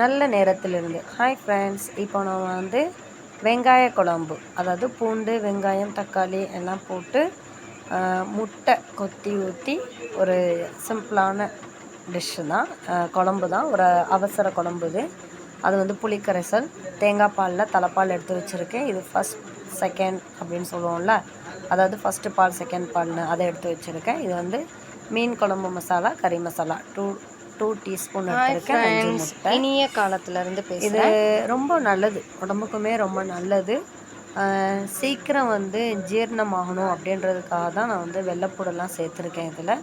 நல்ல நேரத்திலிருந்து. Hi friends இப்போ நம்ம வந்து வெங்காய குழம்பு அதாவது பூண்டு வெங்காயம் தக்காளி எல்லாம் போட்டு முட்டை கொத்தி ஊற்றி ஒரு சிம்பிளான டிஷ்ஷு தான். குழம்பு தான். ஒரு அவசர குழம்பு இது. அது வந்து புளிக்கரைசல் தேங்காய் பாலில் தலைப்பால் எடுத்து வச்சுருக்கேன். இது ஃபஸ்ட் செகண்ட் அப்படின்னு சொல்லுவோம்ல. அதாவது ஃபஸ்ட்டு பால் செகண்ட் பால்னு அதை எடுத்து வச்சுருக்கேன். இது வந்து மீன் குழம்பு மசாலா கறி மசாலா. டூ டூ டீஸ்பூன் எடுத்துருக்கேன். இனிய காலத்துலேருந்து இது ரொம்ப நல்லது. உடம்புக்குமே ரொம்ப நல்லது. சீக்கிரம் வந்து ஜீரணமாகணும் அப்படின்றதுக்காக தான் நான் வந்து வெள்ளைப்பூடெல்லாம் சேர்த்துருக்கேன் இதில்.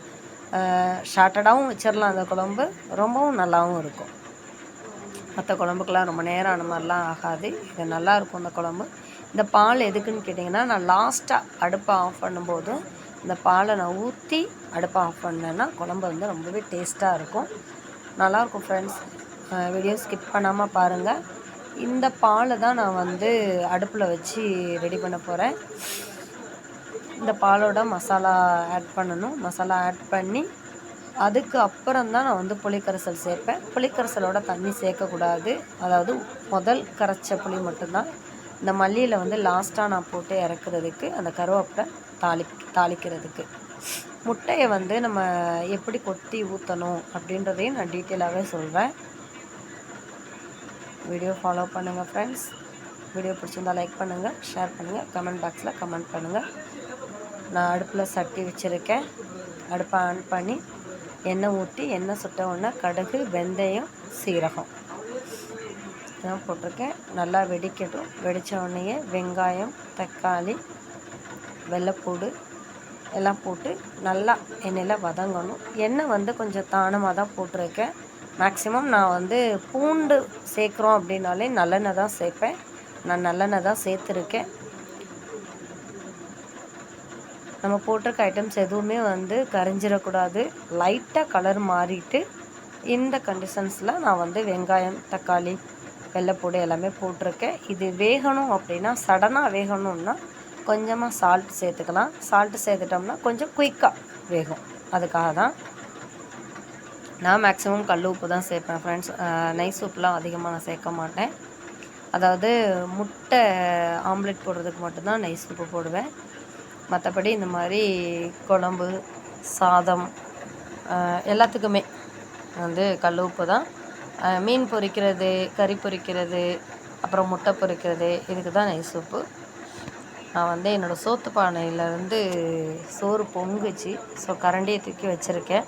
ஷார்ட்டடாகவும் வச்சிடலாம் அந்த குழம்பு. ரொம்பவும் நல்லாவும் இருக்கும். மற்ற குழம்புக்கெல்லாம் ரொம்ப நேரம் அந்த மாதிரிலாம் ஆகாது. இது நல்லா இருக்கும் அந்த குழம்பு. இந்த பால் எதுக்குன்னு கேட்டிங்கன்னா நான் லாஸ்ட்டாக அடுப்பை ஆஃப் பண்ணும்போது இந்த பாலை நான் ஊற்றி அடுப்பை ஆஃப் பண்ணேன்னா குழம்பு வந்து ரொம்பவே டேஸ்ட்டாக இருக்கும். நல்லாயிருக்கும் ஃப்ரெண்ட்ஸ் வீடியோ ஸ்கிப் பண்ணாமல் பாருங்கள் இந்த பாலை தான் நான் வந்து அடுப்பில் வச்சு ரெடி பண்ண போகிறேன் இந்த பாலோட மசாலா ஆட் பண்ணணும். மசாலா ஆட் பண்ணி அதுக்கு அப்புறம் தான் நான் வந்து புளிக்கரைசல் சேர்ப்பேன். புளிக்கரைசலோட தண்ணி சேர்க்கக்கூடாது. அதாவது முதல் கரைச்ச புளி மட்டும்தான். இந்த மல்லியில் வந்து லாஸ்ட்டாக நான் போட்டு இறக்குறதுக்கு அந்த கருவேப்பிலை தாளி தாளிக்கிறதுக்கு. முட்டையை வந்து நம்ம எப்படி கொத்தி ஊற்றணும் அப்படின்றதையும் நான் டீட்டெயிலாகவே சொல்கிறேன் வீடியோ ஃபாலோ பண்ணுங்கள் ஃப்ரெண்ட்ஸ் வீடியோ பிடிச்சிருந்தா லைக் பண்ணுங்கள் ஷேர் பண்ணுங்கள் கமெண்ட் பாக்ஸில் கமெண்ட் பண்ணுங்கள் நான் அடுப்பில் சட்டி வச்சுருக்கேன். அடுப்பை ஆன் பண்ணி எண்ணெய் ஊற்றி எண்ணெய் சுட்ட உடனே கடுகு வெந்தயம் சீரகம். இதெல்லாம் போட்டிருக்கேன். நல்லா வெடிக்கட்டும். வெடித்த உடனேயே வெங்காயம் தக்காளி வெள்ளைப்பூடு எல்லாம் போட்டு நல்லா எண்ணெயில் வதங்கணும். எண்ணெய் வந்து கொஞ்சம் தானமாக தான் போட்டிருக்கேன். மேக்ஸிமம் நான் வந்து பூண்டு சேர்க்குறோம் அப்படின்னாலே நல்லெண்ணெய் தான் சேர்ப்பேன். நான் நல்லெண்ணெய் தான் சேர்த்துருக்கேன். நம்ம போட்டிருக்க ஐட்டம்ஸ் எதுவுமே வந்து கரைஞ்சிடக்கூடாது. லைட்டாக கலர் மாறிட்டு இந்த கண்டிஷன்ஸில் நான் வந்து வெங்காயம் தக்காளி வெள்ளைப்பூடு எல்லாமே போட்டிருக்கேன். இது வேகணும் அப்படின்னா சடனாக வேகணும்னா கொஞ்சமாக சால்ட் சேர்த்துக்கலாம். சால்ட்டு சேர்த்துட்டோம்னா கொஞ்சம் குயிக்காக வேகும். அதுக்காக தான் நான் மேக்ஸிமம் கல் உப்பு தான் சேர்ப்பேன் ஃப்ரெண்ட்ஸ் நைஸ் உப்புலாம் அதிகமாக நான் சேர்க்க மாட்டேன். அதாவது முட்டை ஆம்லெட் போடுறதுக்கு மட்டும்தான் நைஸ் உப்பு போடுவேன். மற்றபடி இந்த மாதிரி குழம்பு சாதம் எல்லாத்துக்குமே வந்து கல் உப்பு தான். மீன் பொரிக்கிறது கறி பொரிக்கிறது அப்புறம் முட்டை பொரிக்கிறது இதுக்கு தான் நைஸ் சூப்பு. நான் வந்து என்னோடய சோத்து பானையிலேருந்து சோறு பொங்குச்சு. ஸோ கரண்டியை தூக்கி வச்சுருக்கேன்.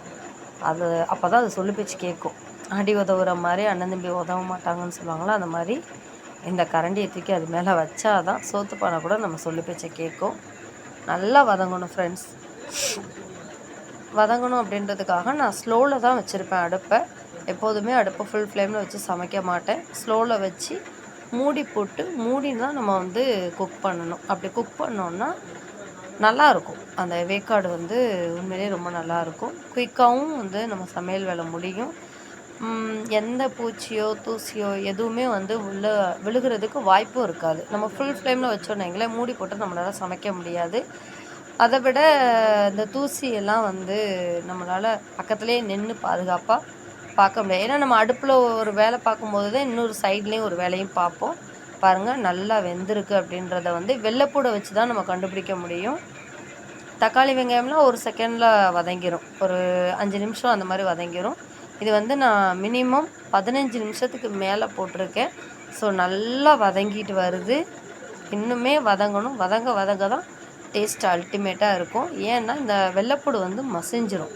அது அப்போ தான் அது சொல்லி பேச்சு கேட்கும். அடி உதவுற மாதிரி அண்ணன் தம்பி உதவ மாட்டாங்கன்னு சொல்லுவாங்களோ? அந்த மாதிரி இந்த கரண்டியை தூக்கி அது மேலே வச்சாதான் சோத்து பானை கூட நம்ம சொல்லி பேச்சை கேட்கும். நல்லா வதங்கணும் ஃப்ரெண்ட்ஸ் வதங்கணும் அப்படின்றதுக்காக நான் ஸ்லோவில் தான் வச்சுருப்பேன் அடுப்பை. எப்போதுமே அடுப்பை ஃபுல் ஃப்ளேமில் வச்சு சமைக்க மாட்டேன். ஸ்லோவில் வச்சு மூடி போட்டு மூடி தான் நம்ம வந்து குக் பண்ணணும். அப்படி குக் பண்ணோன்னா நல்லாயிருக்கும். அந்த வேக்காடு வந்து உண்மையிலேயே ரொம்ப நல்லாயிருக்கும். குயிக்காகவும் வந்து நம்ம சமையல் வேலை முடியும். எந்த பூச்சியோ தூசியோ எதுவுமே வந்து உள்ள விழுகிறதுக்கு வாய்ப்பும் இருக்காது. நம்ம ஃபுல் ஃப்ளேமில் வச்சோன்னீங்களே மூடி போட்டு நம்மளால் சமைக்க முடியாது. அதை விட இந்த தூசியெல்லாம் வந்து நம்மளால் பக்கத்துலேயே நின்று பாதுகாப்பாக பார்க்க முடியாது. ஏன்னா நம்ம அடுப்பில் ஒரு வேலை பார்க்கும்போது தான் இன்னொரு சைட்லேயும் ஒரு வேலையும் பார்ப்போம். பாருங்கள் நல்லா வெந்திருக்கு அப்படின்றத வந்து வெள்ளைப்பூடை வச்சு தான் நம்ம கண்டுபிடிக்க முடியும். தக்காளி வெங்காயம்லாம் ஒரு செகண்டில் வதங்கிரும். ஒரு அஞ்சு நிமிஷம் அந்த மாதிரி வதங்கிரும். இது வந்து நான் மினிமம் பதினஞ்சு நிமிஷத்துக்கு மேலே போட்டிருக்கேன். ஸோ நல்லா வதங்கிட்டு வருது. இன்னுமே வதங்கணும். வதங்க வதங்க தான் டேஸ்ட் அல்டிமேட்டாக இருக்கும். ஏன்னா இந்த வெள்ளைப்பூடு வந்து மசிஞ்சிரும்.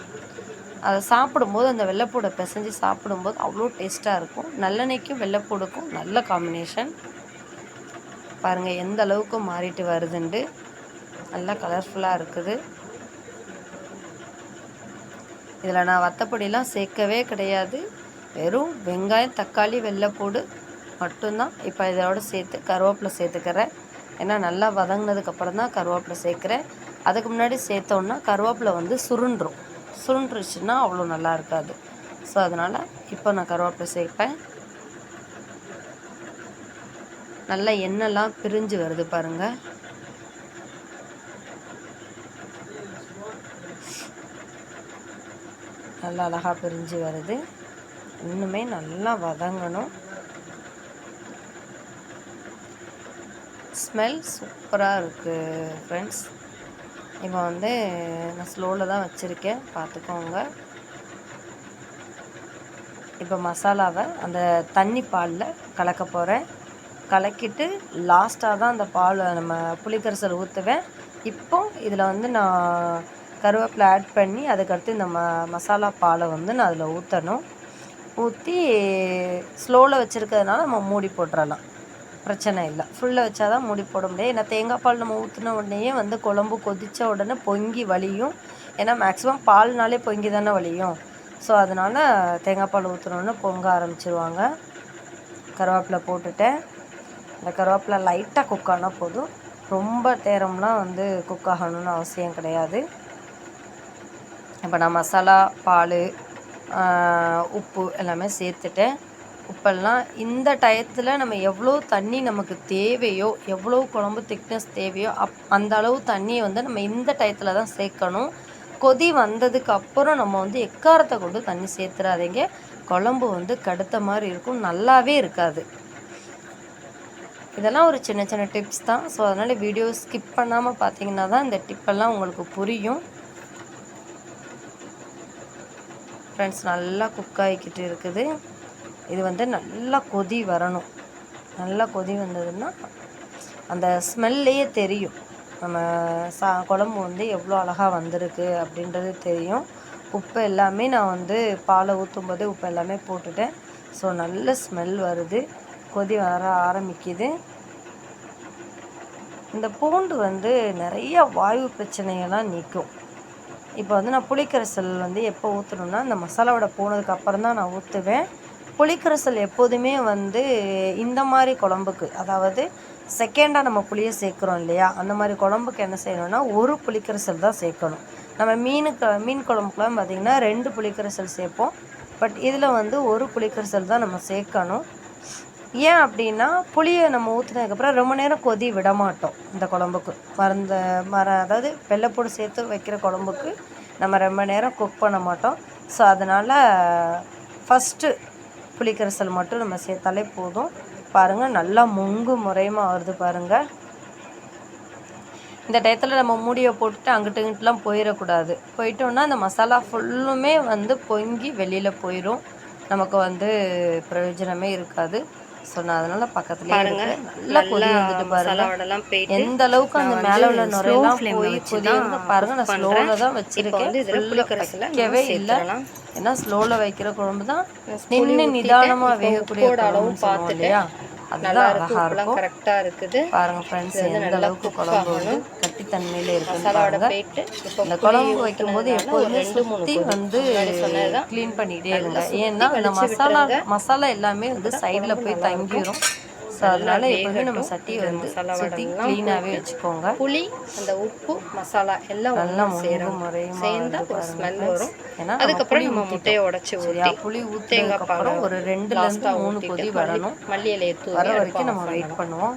அதை சாப்பிடும்போது அந்த வெள்ளைப்பூடை பிசைஞ்சு சாப்பிடும்போது அவ்வளோ டேஸ்ட்டாக இருக்கும். நல்லெண்ணெய்க்கும் வெள்ளைப்பூடுக்கும் நல்ல காம்பினேஷன் பாருங்கள் எந்த அளவுக்கு மாறிட்டு வருதுண்டு. நல்லா கலர்ஃபுல்லாக இருக்குது. இதில் நான் வத்தப்பொடிலாம் சேர்க்கவே கிடையாது. வெறும் வெங்காயம் தக்காளி வெள்ளைப்பூடு மட்டும்தான். இப்போ இதோட சேர்த்து கருவேப்பிலை சேர்த்துக்கிறேன். ஏன்னா நல்லா வதங்கினதுக்கப்புறம் தான் கருவேப்பிலை சேர்க்குறேன். அதுக்கு முன்னாடி சேர்த்தோன்னா கருவேப்பிலை வந்து சுருண்டுரும். சுருண்டுருச்சுன்னா அவ்வளோ நல்லா இருக்காது. ஸோ அதனால் இப்போ நான் கருவேப்பிலை சேர்ப்பேன். நல்லா எண்ணெய்லாம் பிரிஞ்சு வருது பாருங்கள் நல்லா அழகாக பிரிஞ்சு வருது. இன்னுமே நல்லா வதங்கணும். ஸ்மெல் சூப்பராக இருக்குது ஃப்ரெண்ட்ஸ் இப்போ வந்து நான் ஸ்லோவில் தான் வச்சுருக்கேன். பார்த்துக்கோங்க. இப்போ மசாலாவை அந்த தண்ணி பாலில் கலக்க போகிறேன் கலக்கிட்டு லாஸ்ட்டாக தான் அந்த பால் நம்ம புளிக்கரைசல் ஊற்றுவேன் இப்போ இதில் வந்து நான் கருவேப்பிலை ஆட் பண்ணி அதுக்கடுத்து இந்த ம மசாலா பாலை வந்து நான் அதில் ஊற்றணும் ஊற்றி ஸ்லோவில் வச்சுருக்கிறதுனால நம்ம மூடி போட்டுறலாம். பிரச்சனை இல்லை. ஃபுல்லாக வச்சா தான் மூடி போட முடியாது ஏன்னா தேங்காய் பால் நம்ம ஊற்றின உடனேயே வந்து குழம்பு கொதித்த உடனே பொங்கி வலியும். ஏன்னா மேக்ஸிமம் பால்னாலே பொங்கி தானே வலியும். ஸோ அதனால் தேங்காய் பால் ஊற்றினோடனே பொங்க ஆரம்பிச்சிருவாங்க. கருவேப்பிலை போட்டுட்டேன். இந்த கருவேப்பிலை லைட்டாக குக் ஆனால் போதும். ரொம்ப நேரம்லாம் வந்து குக் ஆகணும்னு அவசியம் கிடையாது. இப்போ நான் மசாலா பால் உப்பு எல்லாமே சேர்த்துட்டேன். இப்போல்லாம் இந்த டயத்தில் நம்ம எவ்வளோ தண்ணி நமக்கு தேவையோ எவ்வளோ குழம்பு திக்னஸ் தேவையோ அப் அந்த அளவு தண்ணியை வந்து நம்ம இந்த டயத்தில் தான் சேர்க்கணும். கொதி வந்ததுக்கு அப்புறம் நம்ம வந்து எக்காரத்தை கொண்டு தண்ணி சேர்த்துறாதீங்க. குழம்பு வந்து கடுத்த மாதிரி இருக்கும் நல்லாவே இருக்காது. இதெல்லாம் ஒரு சின்ன சின்ன டிப்ஸ் தான். ஸோ அதனால் வீடியோ ஸ்கிப் பண்ணாமல் பார்த்தீங்கன்னா தான் இந்த டிப்பெல்லாம் உங்களுக்கு புரியும். ஃப்ரெண்ட்ஸ் நல்லா குக் ஆகிக்கிட்டு இருக்குது. இது வந்து நல்லா கொதி வரணும். நல்லா கொதி வந்ததுன்னா அந்த ஸ்மெல்லையே தெரியும். நம்ம சா குழம்பு வந்து எவ்வளோ அழகாக வந்திருக்கு அப்படின்றது தெரியும். உப்பு எல்லாமே நான் வந்து பாலை ஊற்றும் போதே உப்பு எல்லாமே போட்டுட்டேன். ஸோ நல்ல ஸ்மெல் வருது. கொதி வர ஆரம்பிக்குது. இந்த பூண்டு வந்து நிறைய வாயு பிரச்சனையெல்லாம் நீக்கும். இப்போ வந்து நான் புளிக்கரைசல் வந்து எப்போ ஊற்றணுன்னா இந்த மசாலாவோட போனதுக்கு அப்புறம் தான் நான் ஊற்றுவேன் புளிக்கரைசல் எப்போதுமே வந்து இந்த மாதிரி குழம்புக்கு அதாவது செகண்டாக நம்ம புளியை சேர்க்குறோம் இல்லையா? அந்த மாதிரி குழம்புக்கு என்ன செய்யணும்னா ஒரு புளிக்கரைசல் தான் சேர்க்கணும். நம்ம மீனுக்கு மீன் குழம்புக்குலாம் பார்த்திங்கன்னா ரெண்டு புளிக்கரைசல் சேர்ப்போம். பட் இதில் வந்து ஒரு புளிக்கரைசல் தான் நம்ம சேர்க்கணும். ஏன் அப்படின்னா புளியை நம்ம ஊற்றுனதுக்கப்புறம் ரொம்ப நேரம் கொதி விட மாட்டோம் இந்த குழம்புக்கு. மருந்த மர அதாவது வெள்ளைப்பூடு சேர்த்து வைக்கிற குழம்புக்கு நம்ம ரொம்ப நேரம் குக் பண்ண மாட்டோம். ஸோ அதனால் ஃபஸ்ட்டு புளிக்கரைசல் மட்டும் நம்ம சேர்த்தாலே போதும். பாருங்கள் நல்லா முங்கு முறையமாக வருது பாருங்கள் இந்த டயத்தில் நம்ம மூடியை போட்டுட்டு அங்கிட்டு இங்கிட்டுலாம் போயிடக்கூடாது போயிட்டோம்னா அந்த மசாலா ஃபுல்லுமே வந்து பொங்கி வெளியில் போயிடும் நமக்கு வந்து பிரயோஜனமே இருக்காது. ஸோ நான் அதனால பக்கத்துலேயே இருக்கு. நல்லா கொதி வந்துட்டு பாருங்க எந்த அளவுக்கு அந்த மேல உள்ள நுரையெல்லாம் போய் கொதி வந்து பாருங்க நான் ஸ்லோவில். தான் வச்சிருக்கேன் வைக்கவே இல்லை. ஏன்னா ஸ்லோவில் வைக்கிற குழம்பு தான் நின்று நிதானமாக வேகக்கூடிய சொல்லுவோம் பார்த்துட்டு இல்லையா நல்லா இருக்கு உப்புலாம் கரெக்டாக இருக்குது பாருங்க ஃப்ரெண்ட்ஸ் எந்த அளவுக்கு குழம்பு வந்து. கட்டித்தன்மையில இப்போ இந்த குழம்பு வைக்கும்போது எப்போதுமே சுற்றி. வந்து. க்ளீன் பண்ணிக்கிட்டே இருங்க ஏன்னா அந்த மசாலா. மசாலா எல்லாமே வந்து சைடில் போய் நல்லா தங்கிரும் ஸோ அதனால எப்போதுமே நம்ம. சட்டியை வந்து சுற்றி க்ளீனாகவே வச்சுக்கோங்க புளி அந்த உப்பு மசாலா எல்லாம் நல்லா சேரும் முறையுமா சேர்ந்தா வருது ஒரு பாருங்க ஸ்மெல். வரும் ஏன்னா அதுக்கப்புறம் நம்ம. முட்டையை உடச்சி ஊற்றி புளி ஊற்றினதுக்கப்புறம் பாலை ஒரு ரெண்டுலேருந்து லாஸ்ட்டாக மூணு கொதி வரணும் மல்லி இலையை வர வரைக்கும் நம்ம வெயிட். பண்ணுவோம்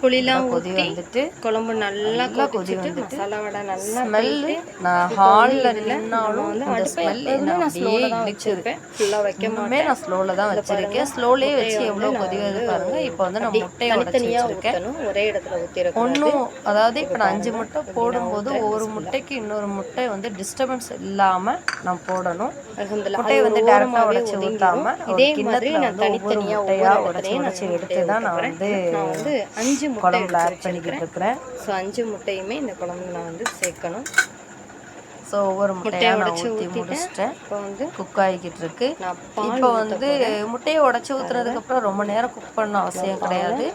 புளிலாம் கொதி வந்துட்டு குழம்பு நல்லா கொதி வந்துட்டு மசாலாவோட நல்லா ஸ்மெல்லு நான் ஹாலில் நின்னாலும் வந்து அடுப்பை ஸ்மெல் நான் ஸ்லோவில் தான் வச்சிருப்பேன். ஃபுல்லாக வைக்க மாட்டேன். நான் ஸ்லோவில் தான் வச்சிருக்கேன். ஸ்லோலே வச்சு எவ்வளோ கொதி வருது வந்து பாருங்க. இப்போ வந்து நான் முட்டையை உடச்சி வச்சிருக்கேன். ஒரே இடத்துல ஊற்றிடக்கூடாது ஒன்றும் அதாவது இப்போ நான் அஞ்சு முட்டை போடும்போது ஊத்துறேன். முட்டைக்கு இன்னொரு முட்டை வந்து டிஸ்டர்பன்ஸ் இல்லாமல் நான் போடணும். முட்டையை வந்து டேரெக்டாக உடச்சி ஒதுங்கிடும். ஊற்றாம ஒரு இதே மாதிரி கிண்ணத்தில் நான் வந்து ஒவ்வொரு தனித்தனியா முட்டையாக ஒவ்வொரு உடச்சி உடச்சி எடுத்து தான் நான் வந்து அஞ்சு குழம்புல ஆட் பண்ணிக்கிட்டு இருக்கிறேன் ஸோ அஞ்சு முட்டையுமே இந்த குழம்புல நான் வந்து சேர்க்கணும். ஸோ ஒவ்வொரு முட்டையை உடச்சி ஊற்றி முடிச்சிட்டேன். இப்போ வந்து குக் ஆகிக்கிட்டு இருக்கு இப்போ வந்து முட்டையை உடச்சி ஊற்றுனதுக்கு அப்புறம் ரொம்ப நேரம் குக் பண்ண அவசியம் கிடையாது.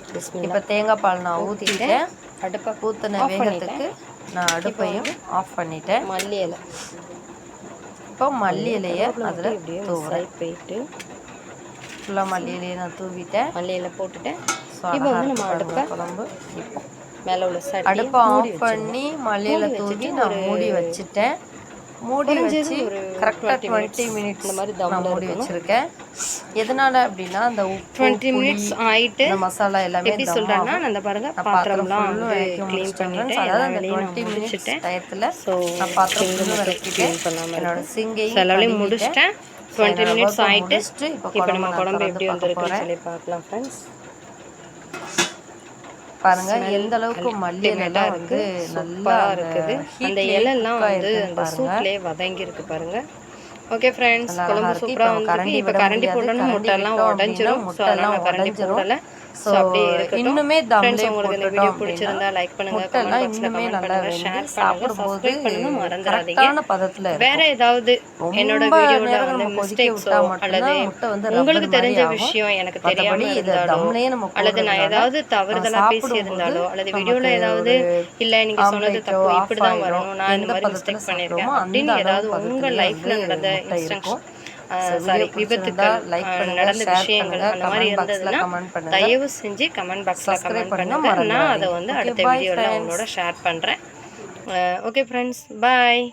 இப்போ தேங்காய் பால் நான் ஊற்றிட்டேன் அடுப்பை ஊற்றின வேகத்துக்கு நான் அடுப்பையும் ஆஃப் பண்ணிட்டேன். மல்லி இலை. இப்போ மல்லி இலையை அதில் தூவுறேன். போயிட்டு ஃபுல்லாக மல்லி இலையை நான் தூவிட்டேன். மல்லி இலை போட்டுட்டேன். இப்போ அழகாக அடுப்பை குழம்பு. இப்போ. மேலே உள்ள சட்டி அடுப்பை மூடி ஆஃப் பண்ணி மல்லி இலை மூடி தூவி வச்சுட்டு நான் மூடி வச்சுட்டேன். மூடி வச்சு கரெக்டாக 20 டுவெண்ட்டி minutes. மினிட்ஸ் இந்த மாதிரி தம்ல மூடி. வச்சுருக்கேன். எதனால அப்படின்னா அந்த உப்பு டுவெண்ட்டி மினிட்ஸ் இந்த மசாலா எல்லாமே எப்படி தம் சொல்கிறேன்னா. அந்த பாருங்க பாத்திரம்லாம் க்ளீன் பண்ணிட்டேன் அதாவது அந்த டுவெண்ட்டி மினிட்ஸ் டயத்தில் ஸோ நான் பாத்திரம் க்ளீன் பண்ணாமல் என்னோட சிங்கையும். முடிச்சிட்டேன். டுவெண்ட்டி மினிட்ஸ் முடிச்சுட்டு இப்போ நம்ம குழம்பு எப்படி வந்திருக்குன்னு சொல்லி பார்க்கலாம் ஃப்ரெண்ட்ஸ் பாருங்க எந்த அளவுக்கு மல்லி எல்லாம் வந்து நல்லா சூப்பராக இருக்குது. அந்த இலையெல்லாம் வந்து அந்த சூப்லேயே வதங்கி இருக்கு பாருங்க. ஓகே ஃப்ரெண்ட்ஸ் குழம்பு சூப்பராக வந்திருக்கு. இப்போ கரண்டி போட்டோன்னு முட்டைலாம் உடஞ்சிரும். ஸோ அதனால நான் கரண்டி போடலை ஸோ அப்படியே இருக்கட்டும். இன்னுமே ஃப்ரெண்ட்ஸ் உங்களுக்கு இந்த வீடியோ பிடிச்சிருந்தா லைக் பண்ணுங்க கமெண்ட் பாக்ஸில் கமெண்ட் பண்ணுங்க ஷேர் பண்ணுங்க சப்ஸ்கிரைப் பண்ணுங்க மறந்துடாதீங்க. பதத்துல. வேற ஏதாவது என்னோட வீடியோல வந்து மிஸ்டேக்ஸோ அல்லது உங்களுக்கு தெரிஞ்ச. விஷயம் எனக்கு தெரியாம இருந்தாலோ அல்லது நான் ஏதாவது தவறுதலா நம்ம பேசியிருந்தாலோ அல்லது வீடியோல நமக்கு ஏதாவது இல்ல நீங்க சொன்னது தப்பு ஓ, இப்படிதான் half வரணும் நான் இந்த மாதிரி மிஸ்டேக் பண்ணிருக்கேன் சாப்பிடுறோமோ அப்படின்னு ஏதாவது அளவு உங்க பதத்துலயே லைஃப்ல நடந்த இன்ஸ்ட்ரக்ஷன். சாரி விபத்துக்கள் நடந்த விஷயங்கள் அந்த மாதிரி இருந்ததுன்னா. தயவு செஞ்சு கமெண்ட் பாக்ஸ்ல கமெண்ட் பண்ணுங்க, நான் அதை. வந்து அடுத்த friends. உங்களோட ஷேர் பண்றேன் ஓகே ஃப்ரெண்ட்ஸ் பாய்